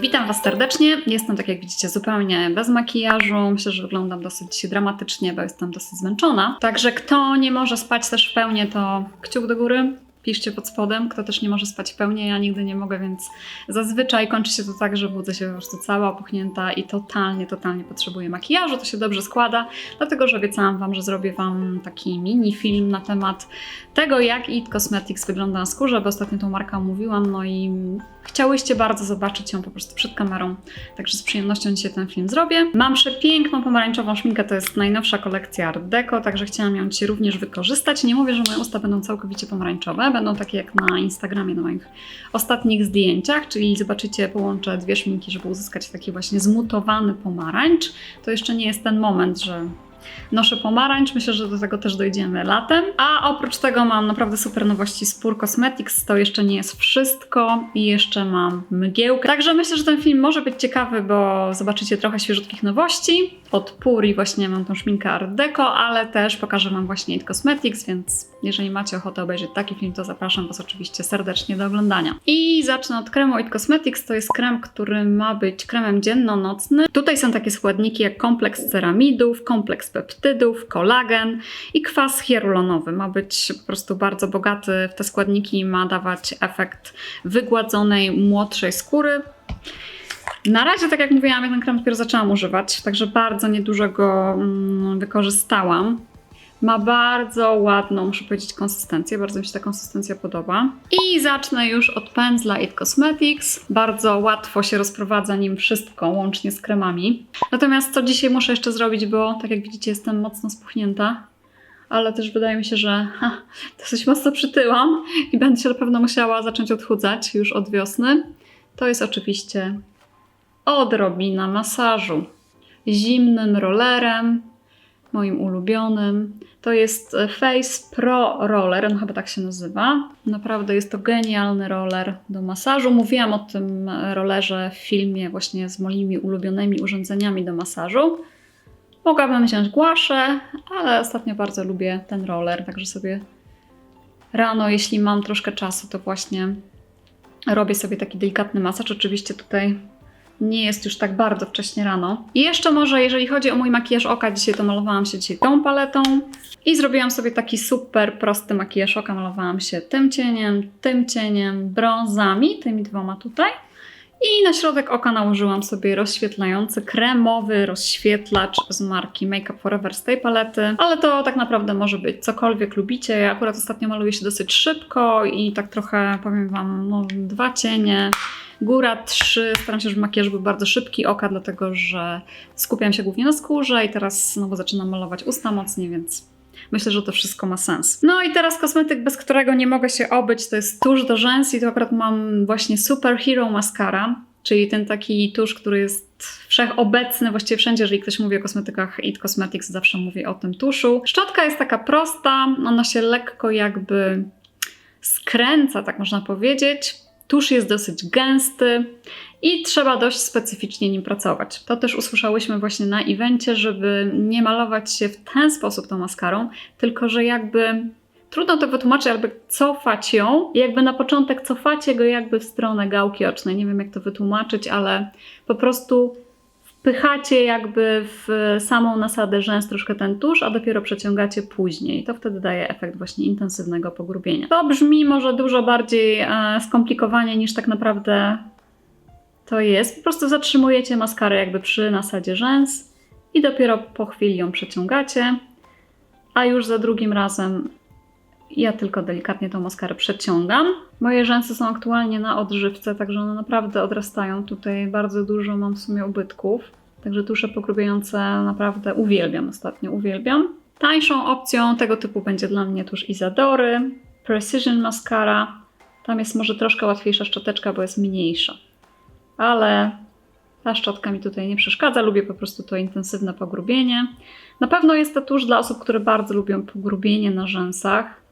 Witam Was serdecznie. Jestem, tak jak widzicie, zupełnie bez makijażu. Myślę, że wyglądam dosyć dramatycznie, bo jestem dosyć zmęczona. Także kto nie może spać też w pełni, to kciuk do góry. Piszcie pod spodem, kto też nie może spać w pełni, ja nigdy nie mogę, więc zazwyczaj kończy się to tak, że budzę się po prostu cała opuchnięta i totalnie, totalnie potrzebuję makijażu, to się dobrze składa, dlatego że obiecałam Wam, że zrobię Wam taki mini film na temat tego, jak IT Cosmetics wygląda na skórze, bo ostatnio tą markę omówiłam, no i chciałyście bardzo zobaczyć ją po prostu przed kamerą, także z przyjemnością dzisiaj ten film zrobię. Mam przepiękną pomarańczową szminkę, to jest najnowsza kolekcja Art Deco, także chciałam ją dzisiaj również wykorzystać. Nie mówię, że moje usta będą całkowicie pomarańczowe, będą takie jak na Instagramie, na moich ostatnich zdjęciach, czyli zobaczycie, połączę dwie szminki, żeby uzyskać taki właśnie zmutowany pomarańcz. To jeszcze nie jest ten moment, że noszę pomarańcz, myślę, że do tego też dojdziemy latem. A oprócz tego mam naprawdę super nowości z Pur Cosmetics, to jeszcze nie jest wszystko i jeszcze mam mgiełkę. Także myślę, że ten film może być ciekawy, bo zobaczycie trochę świeżutkich nowości. Od Pur i właśnie mam tą szminkę Art Deco, ale też pokażę Wam właśnie It Cosmetics, więc jeżeli macie ochotę obejrzeć taki film, to zapraszam Was oczywiście serdecznie do oglądania. I zacznę od kremu It Cosmetics. To jest krem, który ma być kremem dzienno-nocnym. Tutaj są takie składniki jak kompleks ceramidów, kompleks peptydów, kolagen i kwas hyaluronowy. Ma być po prostu bardzo bogaty w te składniki i ma dawać efekt wygładzonej, młodszej skóry. Na razie, tak jak mówiłam, ja ten krem dopiero zaczęłam używać, także bardzo niedużo go mm, wykorzystałam. Ma bardzo ładną, muszę powiedzieć, konsystencję. Bardzo mi się ta konsystencja podoba. I zacznę już od pędzla It Cosmetics. Bardzo łatwo się rozprowadza nim wszystko, łącznie z kremami. Natomiast co dzisiaj muszę jeszcze zrobić, bo tak jak widzicie, jestem mocno spuchnięta. Ale też wydaje mi się, że ha, dosyć mocno przytyłam i będę się na pewno musiała zacząć odchudzać już od wiosny. To jest oczywiście odrobina masażu zimnym rollerem, moim ulubionym. To jest Face Pro Roller, no chyba tak się nazywa. Naprawdę jest to genialny roller do masażu. Mówiłam o tym rollerze w filmie właśnie z moimi ulubionymi urządzeniami do masażu. Mogłabym wziąć głaszę, ale ostatnio bardzo lubię ten roller, także sobie rano, jeśli mam troszkę czasu, to właśnie robię sobie taki delikatny masaż. Oczywiście tutaj nie jest już tak bardzo wcześnie rano. I jeszcze może, jeżeli chodzi o mój makijaż oka, dzisiaj to malowałam się dzisiaj tą paletą i zrobiłam sobie taki super prosty makijaż oka. Malowałam się tym cieniem, tym cieniem, brązami, tymi dwoma tutaj. I na środek oka nałożyłam sobie rozświetlający kremowy rozświetlacz z marki Makeup Forever z tej palety, ale to tak naprawdę może być cokolwiek lubicie. Ja akurat ostatnio maluję się dosyć szybko i tak trochę powiem Wam, no dwa cienie, góra trzy. Staram się, żeby makijaż był bardzo szybki oka, dlatego że skupiam się głównie na skórze i teraz znowu zaczynam malować usta mocniej, więc Myślę, że to wszystko ma sens. No i teraz kosmetyk, bez którego nie mogę się obyć, to jest tusz do rzęs i to akurat mam właśnie Super Hero Mascara, czyli ten taki tusz, który jest wszechobecny właściwie wszędzie, jeżeli ktoś mówi o kosmetykach It Cosmetics, zawsze mówi o tym tuszu. Szczotka jest taka prosta, ona się lekko jakby skręca, tak można powiedzieć. Tusz jest dosyć gęsty i trzeba dość specyficznie nim pracować. To też usłyszałyśmy właśnie na evencie, żeby nie malować się w ten sposób tą maskarą, tylko że jakby trudno to wytłumaczyć, jakby cofać ją jakby na początek cofacie go jakby w stronę gałki ocznej. Nie wiem jak to wytłumaczyć, ale po prostu wpychacie jakby w samą nasadę rzęs troszkę ten tusz, a dopiero przeciągacie później. To wtedy daje efekt właśnie intensywnego pogrubienia. To brzmi może dużo bardziej e, skomplikowanie niż tak naprawdę to jest. Po prostu zatrzymujecie maskarę jakby przy nasadzie rzęs i dopiero po chwili ją przeciągacie, a już za drugim razem ja tylko delikatnie tą maskarę przeciągam. Moje rzęsy są aktualnie na odżywce, także one naprawdę odrastają. Tutaj bardzo dużo mam w sumie ubytków. Także tusze pogrubiające naprawdę uwielbiam ostatnio, uwielbiam. Tańszą opcją tego typu będzie dla mnie tusz Izadory, Precision Mascara. Tam jest może troszkę łatwiejsza szczoteczka, bo jest mniejsza. Ale ta szczotka mi tutaj nie przeszkadza, lubię po prostu to intensywne pogrubienie. Na pewno jest to tusz dla osób, które bardzo lubią pogrubienie na rzęsach.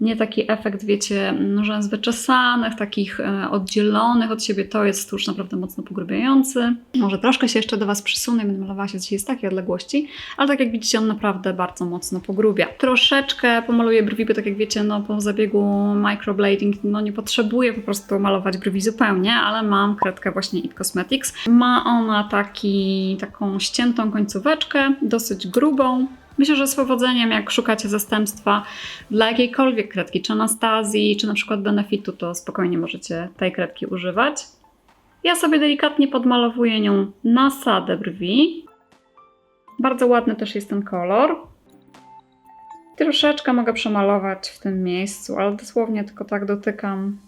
Nie taki efekt, wiecie, rzęs wyczesanych, takich e, oddzielonych od siebie. To jest tuż naprawdę mocno pogrubiający. Może troszkę się jeszcze do Was przysunę, będę malowała się dzisiaj z takiej odległości, ale tak jak widzicie, on naprawdę bardzo mocno pogrubia. Troszeczkę pomaluję brwi, bo tak jak wiecie, no po zabiegu microblading, no nie potrzebuję po prostu malować brwi zupełnie, ale mam kredkę właśnie It Cosmetics. Ma ona taki, taką ściętą końcóweczkę, dosyć grubą, Myślę, że z powodzeniem, jak szukacie zastępstwa dla jakiejkolwiek kredki, czy Anastazji, czy na przykład Benefitu, to spokojnie możecie tej kredki używać. Ja sobie delikatnie podmalowuję nią nasadę brwi. Bardzo ładny też jest ten kolor. Troszeczkę mogę przemalować w tym miejscu, ale dosłownie tylko tak dotykam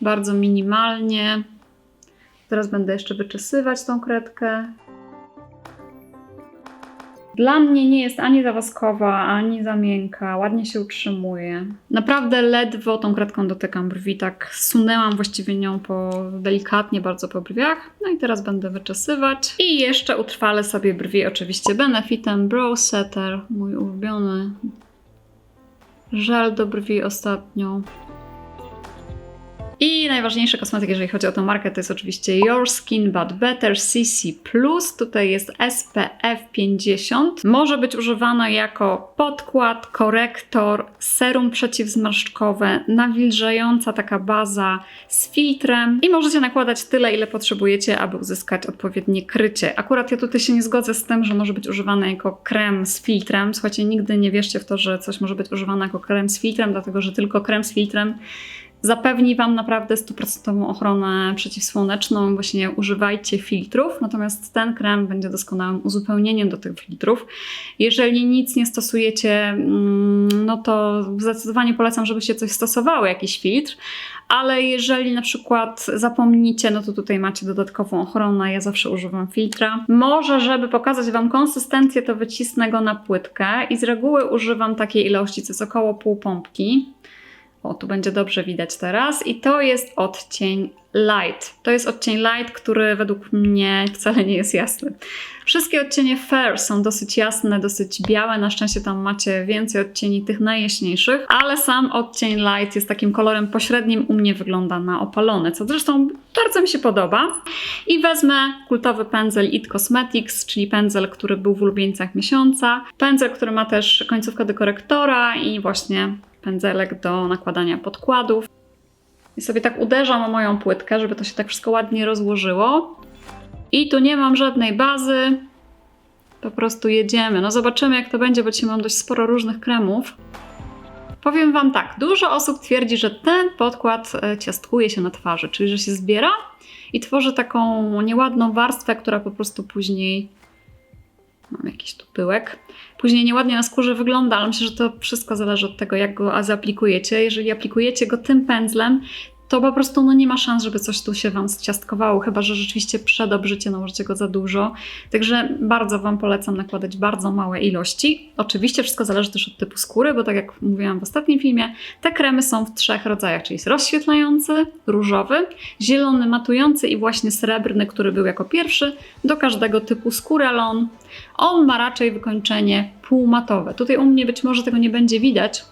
bardzo minimalnie. Teraz będę jeszcze wyczesywać tą kredkę. Dla mnie nie jest ani zawaskowa, ani za miękka, ładnie się utrzymuje. Naprawdę ledwo tą kredką dotykam brwi, tak sunęłam właściwie nią po, delikatnie bardzo po brwiach. No i teraz będę wyczesywać. I jeszcze utrwalę sobie brwi oczywiście Benefitem Brow Setter, mój ulubiony żel do brwi ostatnio. I najważniejszy kosmetyk, jeżeli chodzi o tę markę, to jest oczywiście Your Skin But Better CC+. Tutaj jest SPF 50. Może być używana jako podkład, korektor, serum przeciwzmarszczkowe, nawilżająca taka baza z filtrem i możecie nakładać tyle, ile potrzebujecie, aby uzyskać odpowiednie krycie. Akurat ja tutaj się nie zgodzę z tym, że może być używane jako krem z filtrem. Słuchajcie, nigdy nie wierzcie w to, że coś może być używane jako krem z filtrem, dlatego że tylko krem z filtrem zapewni Wam naprawdę stuprocentową ochronę przeciwsłoneczną. Właśnie używajcie filtrów, natomiast ten krem będzie doskonałym uzupełnieniem do tych filtrów. Jeżeli nic nie stosujecie, mm, no to zdecydowanie polecam, żebyście coś stosowały, jakiś filtr. Ale jeżeli na przykład zapomnicie, no to tutaj macie dodatkową ochronę. Ja zawsze używam filtra. Może, żeby pokazać Wam konsystencję, to wycisnę go na płytkę i z reguły używam takiej ilości, co jest około pół pompki. O, tu będzie dobrze widać teraz. I to jest odcień light. To jest odcień light, który według mnie wcale nie jest jasny. Wszystkie odcienie fair są dosyć jasne, dosyć białe. Na szczęście tam macie więcej odcieni tych najjaśniejszych, ale sam odcień light jest takim kolorem pośrednim. U mnie wygląda na opalony, co zresztą bardzo mi się podoba. I wezmę kultowy pędzel It Cosmetics, czyli pędzel, który był w ulubieńcach miesiąca. Pędzel, który ma też końcówkę do korektora i właśnie pędzelek do nakładania podkładów. I sobie tak uderzam o moją płytkę, żeby to się tak wszystko ładnie rozłożyło. I tu nie mam żadnej bazy. Po prostu jedziemy. No zobaczymy jak to będzie, bo dzisiaj mam dość sporo różnych kremów. Powiem Wam tak, dużo osób twierdzi, że ten podkład e, ciastkuje się na twarzy, czyli że się zbiera i tworzy taką nieładną warstwę, która po prostu później mam jakiś tu pyłek. Później nieładnie na skórze wygląda, ale myślę, że to wszystko zależy od tego, jak go zaaplikujecie. Jeżeli aplikujecie go tym pędzlem, to po prostu no, nie ma szans, żeby coś tu się Wam zciastkowało, chyba że rzeczywiście przed obrzyciem nałożycie go za dużo. Także bardzo Wam polecam nakładać bardzo małe ilości. Oczywiście wszystko zależy też od typu skóry, bo tak jak mówiłam w ostatnim filmie, te kremy są w trzech rodzajach, czyli jest rozświetlający, różowy, zielony matujący i właśnie srebrny, który był jako pierwszy do każdego typu skóry, ale on, on ma raczej wykończenie półmatowe. Tutaj u mnie być może tego nie będzie widać,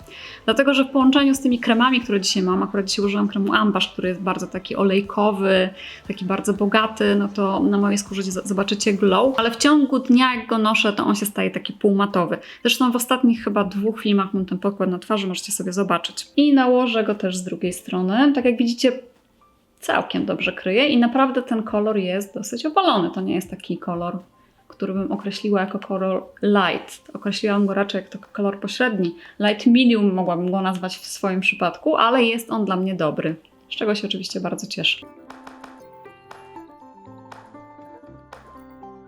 Dlatego, że w połączeniu z tymi kremami, które dzisiaj mam, akurat dzisiaj użyłam kremu Ambasz, który jest bardzo taki olejkowy, taki bardzo bogaty, no to na mojej skórze zobaczycie glow, ale w ciągu dnia jak go noszę, to on się staje taki półmatowy. Zresztą w ostatnich chyba dwóch filmach mam ten podkład na twarzy, możecie sobie zobaczyć. I nałożę go też z drugiej strony. Tak jak widzicie, całkiem dobrze kryje i naprawdę ten kolor jest dosyć opalony. To nie jest taki kolor który bym określiła jako kolor light. Określiłam go raczej jako kolor pośredni. Light medium mogłabym go nazwać w swoim przypadku, ale jest on dla mnie dobry, z czego się oczywiście bardzo cieszę.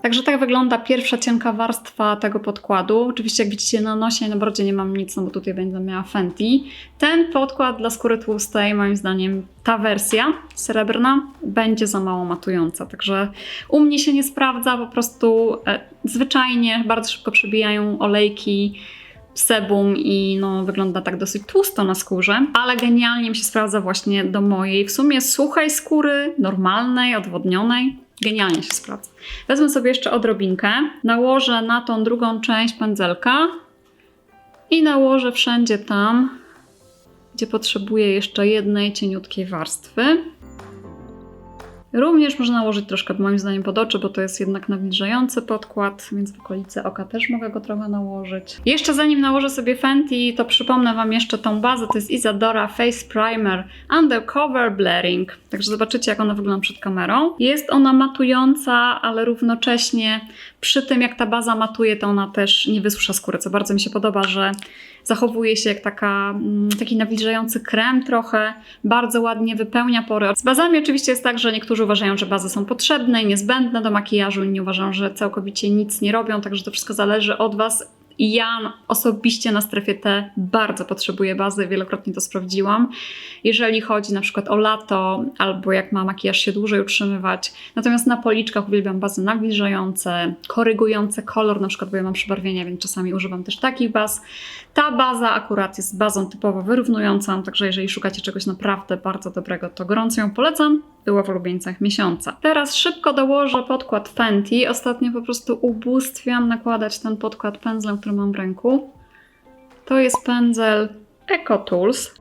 Także tak wygląda pierwsza cienka warstwa tego podkładu. Oczywiście jak widzicie na nosie i na brodzie nie mam nic, no bo tutaj będę miała Fenty. Ten podkład dla skóry tłustej, moim zdaniem ta wersja srebrna będzie za mało matująca. Także u mnie się nie sprawdza, po prostu e, zwyczajnie bardzo szybko przebijają olejki sebum i no, wygląda tak dosyć tłusto na skórze, ale genialnie mi się sprawdza właśnie do mojej w sumie suchej skóry, normalnej, odwodnionej. Genialnie się sprawdza. Wezmę sobie jeszcze odrobinkę, nałożę na tą drugą część pędzelka i nałożę wszędzie tam, gdzie potrzebuję jeszcze jednej cieniutkiej warstwy. Również można nałożyć troszkę, moim zdaniem, pod oczy, bo to jest jednak nawilżający podkład, więc w okolice oka też mogę go trochę nałożyć. Jeszcze zanim nałożę sobie Fenty, to przypomnę Wam jeszcze tą bazę. To jest Isadora Face Primer Undercover Blurring. Także zobaczycie, jak ona wygląda przed kamerą. Jest ona matująca, ale równocześnie przy tym, jak ta baza matuje, to ona też nie wysusza skóry, co bardzo mi się podoba, że zachowuje się jak taka, mm, taki nawilżający krem trochę, bardzo ładnie wypełnia pory. Z bazami oczywiście jest tak, że niektórzy uważają, że bazy są potrzebne i niezbędne do makijażu, inni uważają, że całkowicie nic nie robią, także to wszystko zależy od Was. I ja osobiście na strefie T bardzo potrzebuję bazy, wielokrotnie to sprawdziłam. Jeżeli chodzi na przykład o lato, albo jak ma makijaż się dłużej utrzymywać. Natomiast na policzkach uwielbiam bazy nawilżające, korygujące kolor, na przykład bo ja mam przybarwienia, więc czasami używam też takich baz. Ta baza akurat jest bazą typowo wyrównującą, także jeżeli szukacie czegoś naprawdę bardzo dobrego, to gorąco ją polecam. Była w ulubieńcach miesiąca. Teraz szybko dołożę podkład Fenty. Ostatnio po prostu ubóstwiam nakładać ten podkład pędzlem, który mam w ręku. To jest pędzel Eco Tools.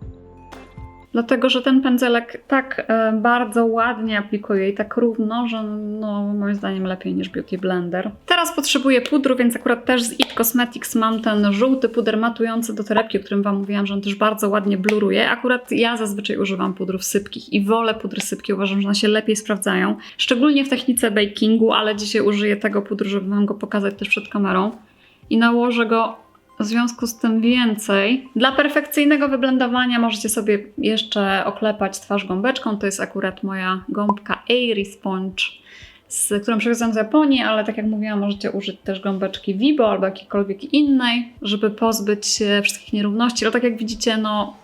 Dlatego, że ten pędzelek tak e, bardzo ładnie aplikuje i tak równo, że no, moim zdaniem lepiej niż Beauty Blender. Teraz potrzebuję pudru, więc akurat też z It Cosmetics mam ten żółty puder matujący do torebki, o którym Wam mówiłam, że on też bardzo ładnie bluruje. Akurat ja zazwyczaj używam pudrów sypkich i wolę pudry sypkie, uważam, że one się lepiej sprawdzają. Szczególnie w technice bakingu, ale dzisiaj użyję tego pudru, żeby Wam go pokazać też przed kamerą. I nałożę go w związku z tym więcej. Dla perfekcyjnego wyblendowania możecie sobie jeszcze oklepać twarz gąbeczką. To jest akurat moja gąbka Airy Sponge, z którą przywiozłam z Japonii, ale tak jak mówiłam, możecie użyć też gąbeczki Vibo albo jakiejkolwiek innej, żeby pozbyć się wszystkich nierówności. Ale tak jak widzicie, no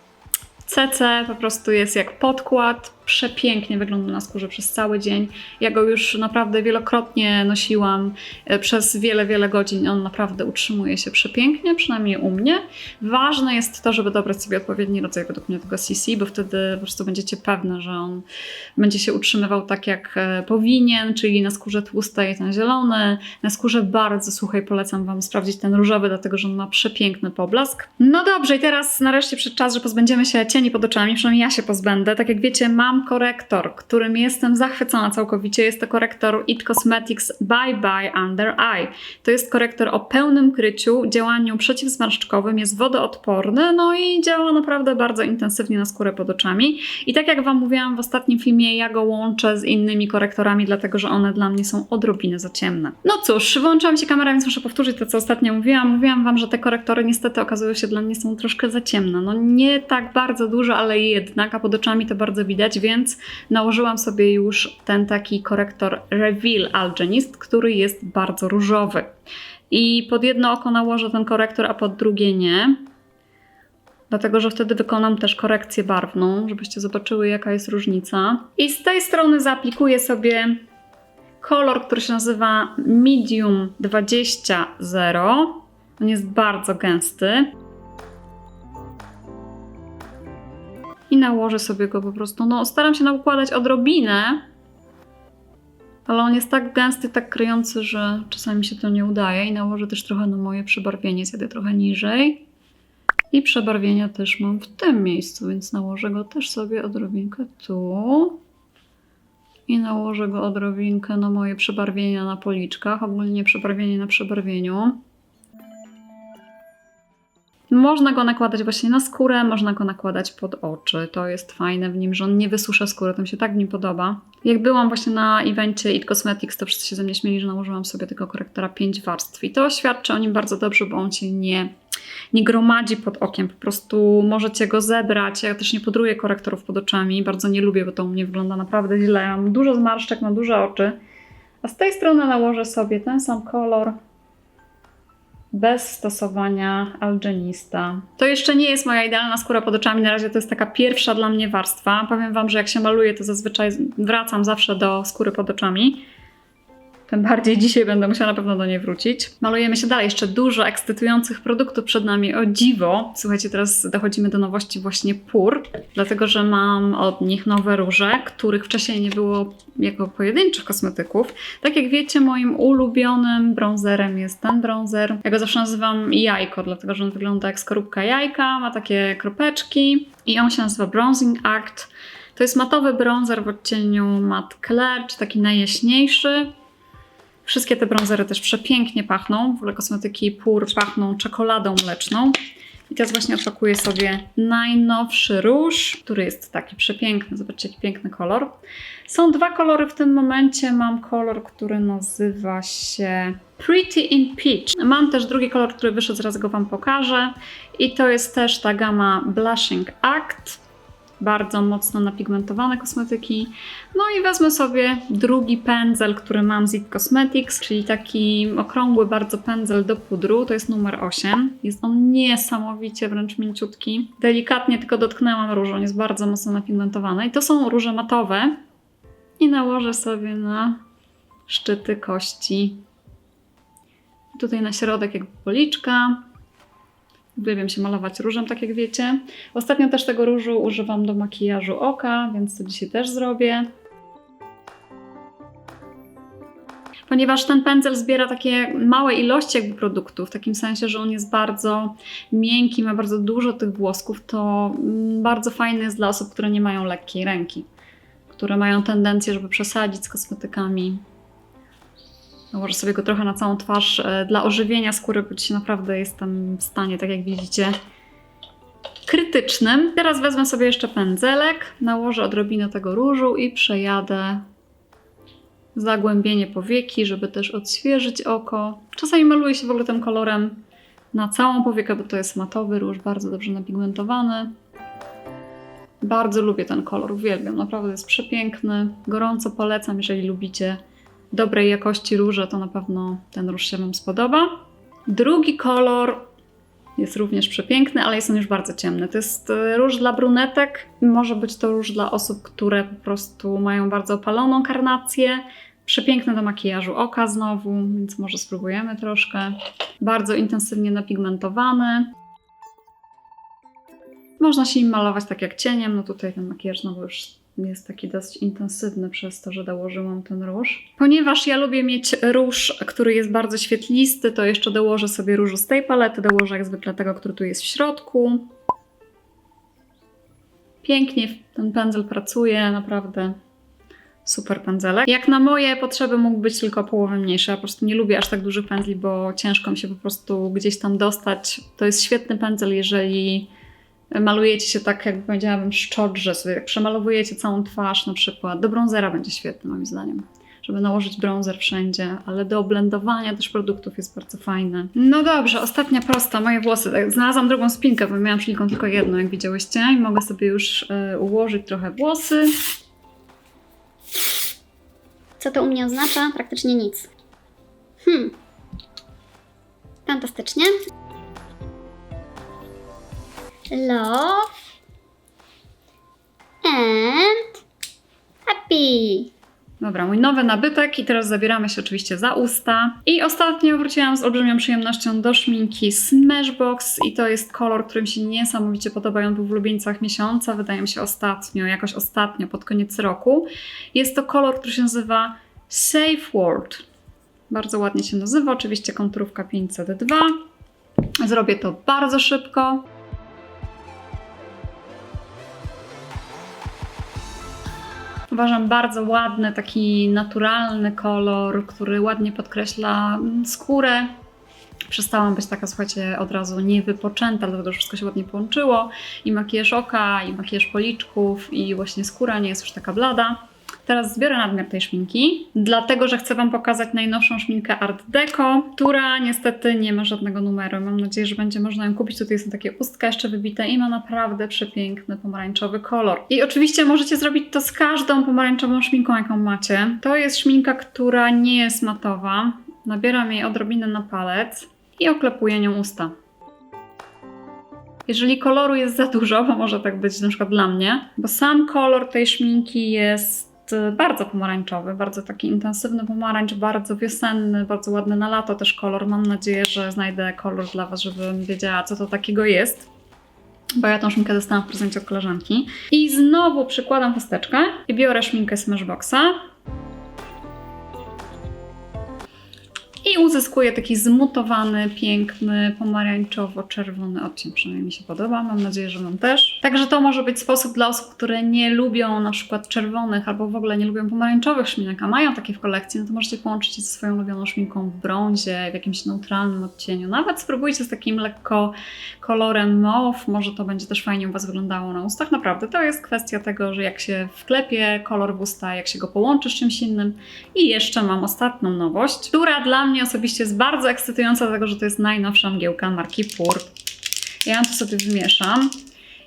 CC po prostu jest jak podkład, przepięknie wygląda na skórze przez cały dzień. Ja go już naprawdę wielokrotnie nosiłam e, przez wiele, wiele godzin. On naprawdę utrzymuje się przepięknie, przynajmniej u mnie. Ważne jest to, żeby dobrać sobie odpowiedni rodzaj według mnie tego CC, bo wtedy po prostu będziecie pewne, że on będzie się utrzymywał tak jak e, powinien, czyli na skórze tłustej ten zielony, na skórze bardzo suchej polecam Wam sprawdzić ten różowy, dlatego że on ma przepiękny poblask. No dobrze, i teraz nareszcie przyszedł czas, że pozbędziemy się cieni pod oczami, przynajmniej ja się pozbędę. Tak jak wiecie, mam korektor, którym jestem zachwycona całkowicie. Jest to korektor It Cosmetics Bye Bye Under Eye. To jest korektor o pełnym kryciu, działaniu przeciwzmarszczkowym, jest wodoodporny, no i działa naprawdę bardzo intensywnie na skórę pod oczami. I tak jak Wam mówiłam w ostatnim filmie, ja go łączę z innymi korektorami, dlatego że one dla mnie są odrobinę za ciemne. No cóż, wyłączyłam się kamera, więc muszę powtórzyć to, co ostatnio mówiłam. Mówiłam Wam, że te korektory niestety okazują się dla mnie są troszkę za ciemne. No nie tak bardzo dużo, ale jednak, a pod oczami to bardzo widać, więc nałożyłam sobie już ten taki korektor Reveal Algenist, który jest bardzo różowy. I pod jedno oko nałożę ten korektor, a pod drugie nie. Dlatego, że wtedy wykonam też korekcję barwną, żebyście zobaczyły, jaka jest różnica. I z tej strony zaaplikuję sobie kolor, który się nazywa Medium 20 On jest bardzo gęsty. I nałożę sobie go po prostu. No, staram się nakładać odrobinę, ale on jest tak gęsty, tak kryjący, że czasami się to nie udaje. I nałożę też trochę na moje przebarwienie, zjadę trochę niżej. I przebarwienia też mam w tym miejscu, więc nałożę go też sobie odrobinkę tu. I nałożę go odrobinkę na moje przebarwienia na policzkach, ogólnie przebarwienie na przebarwieniu. Można go nakładać właśnie na skórę, można go nakładać pod oczy. To jest fajne w nim, że on nie wysusza skóry, to mi się tak w nim podoba. Jak byłam właśnie na evencie It Cosmetics, to wszyscy się ze mnie śmieli, że nałożyłam sobie tego korektora 5 warstw. I to świadczy o nim bardzo dobrze, bo on się nie, nie gromadzi pod okiem. Po prostu możecie go zebrać. Ja też nie pudruję korektorów pod oczami, bardzo nie lubię, bo to u mnie wygląda naprawdę źle. mam dużo zmarszczek, mam duże oczy. A z tej strony nałożę sobie ten sam kolor bez stosowania algenista. To jeszcze nie jest moja idealna skóra pod oczami, na razie to jest taka pierwsza dla mnie warstwa. Powiem Wam, że jak się maluję, to zazwyczaj wracam zawsze do skóry pod oczami. Tym bardziej dzisiaj będę musiała na pewno do niej wrócić. Malujemy się dalej. Jeszcze dużo ekscytujących produktów przed nami. O dziwo! Słuchajcie, teraz dochodzimy do nowości właśnie PUR, dlatego że mam od nich nowe róże, których wcześniej nie było jako pojedynczych kosmetyków. Tak jak wiecie, moim ulubionym bronzerem jest ten bronzer. Ja go zawsze nazywam jajko, dlatego że on wygląda jak skorupka jajka, ma takie kropeczki i on się nazywa Bronzing Act. To jest matowy bronzer w odcieniu Matte Clair, czy taki najjaśniejszy. Wszystkie te bronzery też przepięknie pachną. W ogóle kosmetyki PUR pachną czekoladą mleczną. I teraz właśnie odpakuję sobie najnowszy róż, który jest taki przepiękny. Zobaczcie, jaki piękny kolor. Są dwa kolory w tym momencie. Mam kolor, który nazywa się Pretty in Peach. Mam też drugi kolor, który wyszedł, zaraz go Wam pokażę. I to jest też ta gama Blushing Act. Bardzo mocno napigmentowane kosmetyki. No i wezmę sobie drugi pędzel, który mam z It Cosmetics, czyli taki okrągły bardzo pędzel do pudru. To jest numer 8. Jest on niesamowicie wręcz mięciutki. Delikatnie tylko dotknęłam różu, on jest bardzo mocno napigmentowany. I to są róże matowe. I nałożę sobie na szczyty kości. Tutaj na środek jakby policzka. Uwielbiam się malować różem, tak jak wiecie. Ostatnio też tego różu używam do makijażu oka, więc to dzisiaj też zrobię. Ponieważ ten pędzel zbiera takie małe ilości jakby produktów, w takim sensie, że on jest bardzo miękki, ma bardzo dużo tych włosków, to mm, bardzo fajny jest dla osób, które nie mają lekkiej ręki, które mają tendencję, żeby przesadzić z kosmetykami. Nałożę sobie go trochę na całą twarz e, dla ożywienia skóry, bo dzisiaj naprawdę jestem w stanie, tak jak widzicie, krytycznym. Teraz wezmę sobie jeszcze pędzelek, nałożę odrobinę tego różu i przejadę zagłębienie powieki, żeby też odświeżyć oko. Czasami maluję się w ogóle tym kolorem na całą powiekę, bo to jest matowy róż, bardzo dobrze napigmentowany. Bardzo lubię ten kolor, uwielbiam, naprawdę jest przepiękny. Gorąco polecam, jeżeli lubicie dobrej jakości róże, to na pewno ten róż się Wam spodoba. Drugi kolor jest również przepiękny, ale jest on już bardzo ciemny. To jest e, róż dla brunetek. Może być to róż dla osób, które po prostu mają bardzo opaloną karnację. Przepiękny do makijażu oka znowu, więc może spróbujemy troszkę. Bardzo intensywnie napigmentowany. Można się im malować tak jak cieniem. No tutaj ten makijaż znowu już jest taki dość intensywny przez to, że dołożyłam ten róż. Ponieważ ja lubię mieć róż, który jest bardzo świetlisty, to jeszcze dołożę sobie różu z tej palety. Dołożę jak zwykle tego, który tu jest w środku. Pięknie ten pędzel pracuje, naprawdę super pędzelek. Jak na moje potrzeby mógł być tylko połowę mniejszy. Ja po prostu nie lubię aż tak dużych pędzli, bo ciężko mi się po prostu gdzieś tam dostać. To jest świetny pędzel, jeżeli malujecie się tak, jak powiedziałabym, szczodrze sobie, jak przemalowujecie całą twarz na przykład. Do bronzera będzie świetny moim zdaniem. Żeby nałożyć bronzer wszędzie, ale do blendowania też produktów jest bardzo fajny. No dobrze, ostatnia prosta, moje włosy. Tak, Znalazłam drugą spinkę, bo miałam szpilką tylko jedną, jak widziałyście. I mogę sobie już e, ułożyć trochę włosy. Co to u mnie oznacza? Praktycznie nic. Hmm. Fantastycznie. Love and happy. Dobra, mój nowy nabytek i teraz zabieramy się oczywiście za usta. I ostatnio wróciłam z olbrzymią przyjemnością do szminki Smashbox i to jest kolor, który mi się niesamowicie podoba. On był w ulubieńcach miesiąca, wydaje mi się ostatnio, jakoś ostatnio, pod koniec roku. Jest to kolor, który się nazywa Safe World. Bardzo ładnie się nazywa, oczywiście konturówka 502. Zrobię to bardzo szybko. Uważam bardzo ładny, taki naturalny kolor, który ładnie podkreśla mm, skórę. Przestałam być taka, słuchajcie, od razu niewypoczęta, dlatego że wszystko się ładnie połączyło. I makijaż oka, i makijaż policzków, i właśnie skóra nie jest już taka blada. Teraz zbiorę nadmiar tej szminki, dlatego że chcę Wam pokazać najnowszą szminkę Art Deco, która niestety nie ma żadnego numeru. Mam nadzieję, że będzie można ją kupić. Tutaj są takie ustka jeszcze wybite i ma naprawdę przepiękny pomarańczowy kolor. I oczywiście możecie zrobić to z każdą pomarańczową szminką, jaką macie. To jest szminka, która nie jest matowa. Nabieram jej odrobinę na palec i oklepuję nią usta. Jeżeli koloru jest za dużo, bo może tak być na przykład dla mnie, bo sam kolor tej szminki jest e, bardzo pomarańczowy, bardzo taki intensywny pomarańcz, bardzo wiosenny, bardzo ładny na lato też kolor. Mam nadzieję, że znajdę kolor dla Was, żebym wiedziała, co to takiego jest. Bo ja tą szminkę dostałam w prezencie od koleżanki. I znowu przykładam chusteczkę i biorę szminkę Smashboxa. I uzyskuję taki zmutowany, piękny, pomarańczowo-czerwony odcień. Przynajmniej mi się podoba. Mam nadzieję, że Wam też. Także to może być sposób dla osób, które nie lubią na przykład czerwonych albo w ogóle nie lubią pomarańczowych szminek, a mają takie w kolekcji, no to możecie połączyć je ze swoją ulubioną szminką w brązie, w jakimś neutralnym odcieniu. Nawet spróbujcie z takim lekko kolorem mauve. Może to będzie też fajnie u Was wyglądało na ustach. Naprawdę to jest kwestia tego, że jak się wklepie kolor w usta, jak się go połączy z czymś innym. I jeszcze mam ostatnią nowość, która dla mnie osobiście jest bardzo ekscytująca, dlatego że to jest najnowsza mgiełka marki Pur. Ja ją tu sobie wymieszam.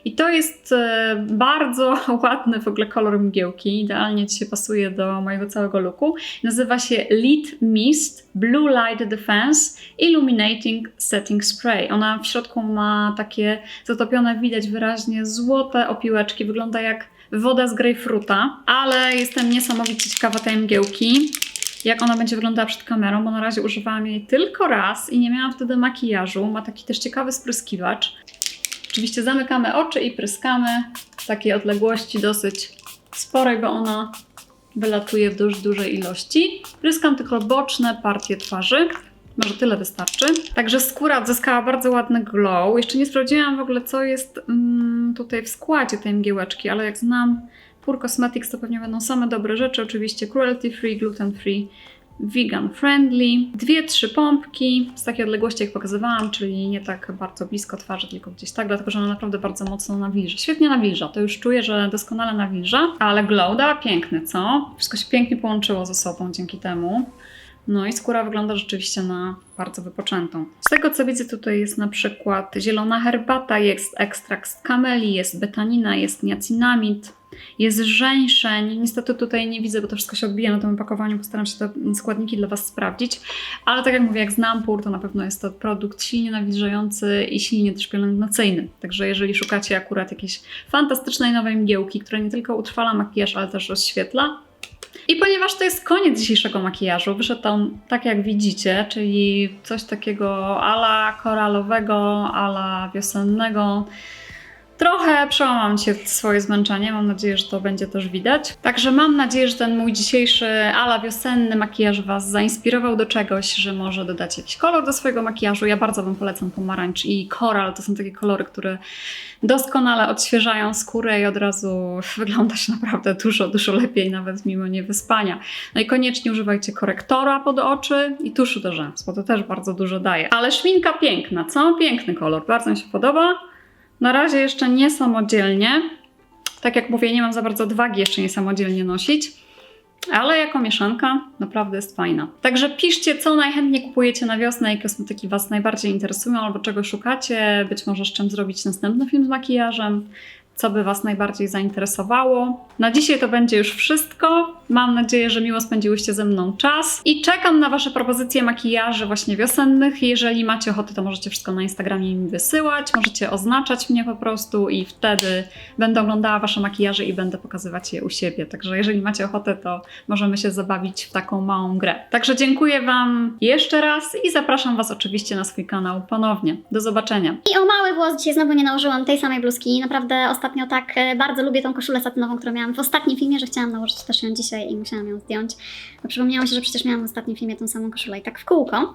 I to jest e, bardzo ładny w ogóle kolor mgiełki. Idealnie dzisiaj pasuje do mojego całego looku. Nazywa się Lit Mist Blue Light Defense Illuminating Setting Spray. Ona w środku ma takie zatopione, widać wyraźnie złote opiłeczki. Wygląda jak woda z grejpfruta, ale jestem niesamowicie ciekawa tej mgiełki jak ona będzie wyglądała przed kamerą, bo na razie używałam jej tylko raz i nie miałam wtedy makijażu. Ma taki też ciekawy spryskiwacz. Oczywiście zamykamy oczy i pryskamy w takiej odległości dosyć sporej, bo ona wylatuje w dość dużej ilości. Pryskam tylko boczne partie twarzy. Może tyle wystarczy. Także skóra odzyskała bardzo ładny glow. Jeszcze nie sprawdziłam w ogóle, co jest mm, tutaj w składzie tej mgiełeczki, ale jak znam Pure Cosmetics, to pewnie będą same dobre rzeczy. Oczywiście cruelty free, gluten free, vegan friendly. Dwie, trzy pompki z takiej odległości, jak pokazywałam, czyli nie tak bardzo blisko twarzy, tylko gdzieś tak, dlatego że ona naprawdę bardzo mocno nawilża. Świetnie nawilża, to już czuję, że doskonale nawilża, ale glow da piękny, co? Wszystko się pięknie połączyło ze sobą dzięki temu. No i skóra wygląda rzeczywiście na bardzo wypoczętą. Z tego co widzę, tutaj jest na przykład zielona herbata, jest ekstrakt z kameli, jest betanina, jest niacinamid, jest żeńszeń. Niestety tutaj nie widzę, bo to wszystko się odbija na tym opakowaniu. Postaram się te składniki dla Was sprawdzić. Ale tak jak mówię, jak znam PUR, to na pewno jest to produkt silnie nawilżający i silnie też pielęgnacyjny. Także jeżeli szukacie akurat jakiejś fantastycznej nowej mgiełki, która nie tylko utrwala makijaż, ale też rozświetla, i ponieważ to jest koniec dzisiejszego makijażu, wyszedł on tak jak widzicie, czyli coś takiego ala koralowego, ala wiosennego. Trochę przełamam się swoje zmęczenie, mam nadzieję, że to będzie też widać. Także mam nadzieję, że ten mój dzisiejszy ala wiosenny makijaż Was zainspirował do czegoś, że może dodać jakiś kolor do swojego makijażu. Ja bardzo Wam polecam pomarańcz i koral. To są takie kolory, które doskonale odświeżają skórę i od razu wygląda się naprawdę dużo, dużo lepiej, nawet mimo niewyspania. No i koniecznie używajcie korektora pod oczy i tuszu do rzęs, bo to też bardzo dużo daje. Ale szminka piękna, co? Piękny kolor, bardzo mi się podoba. Na razie jeszcze nie samodzielnie. Tak jak mówię, nie mam za bardzo odwagi jeszcze nie samodzielnie nosić. Ale jako mieszanka naprawdę jest fajna. Także piszcie, co najchętniej kupujecie na wiosnę, jakie kosmetyki Was najbardziej interesują albo czego szukacie. Być może z czym zrobić następny film z makijażem. Co by Was najbardziej zainteresowało. Na dzisiaj to będzie już wszystko. Mam nadzieję, że miło spędziłyście ze mną czas i czekam na Wasze propozycje makijaży właśnie wiosennych. Jeżeli macie ochotę, to możecie wszystko na Instagramie mi wysyłać, możecie oznaczać mnie po prostu i wtedy będę oglądała Wasze makijaże i będę pokazywać je u siebie. Także jeżeli macie ochotę, to możemy się zabawić w taką małą grę. Także dziękuję Wam jeszcze raz i zapraszam Was oczywiście na swój kanał ponownie. Do zobaczenia. I o mały włos dzisiaj znowu nie nałożyłam tej samej bluzki. Naprawdę ostatnio tak e, bardzo lubię tą koszulę satynową, którą miałam w ostatnim filmie, że chciałam nałożyć też ją dzisiaj i musiałam ją zdjąć. Bo przypomniało się, że przecież miałam w ostatnim filmie tą samą koszulę i tak w kółko.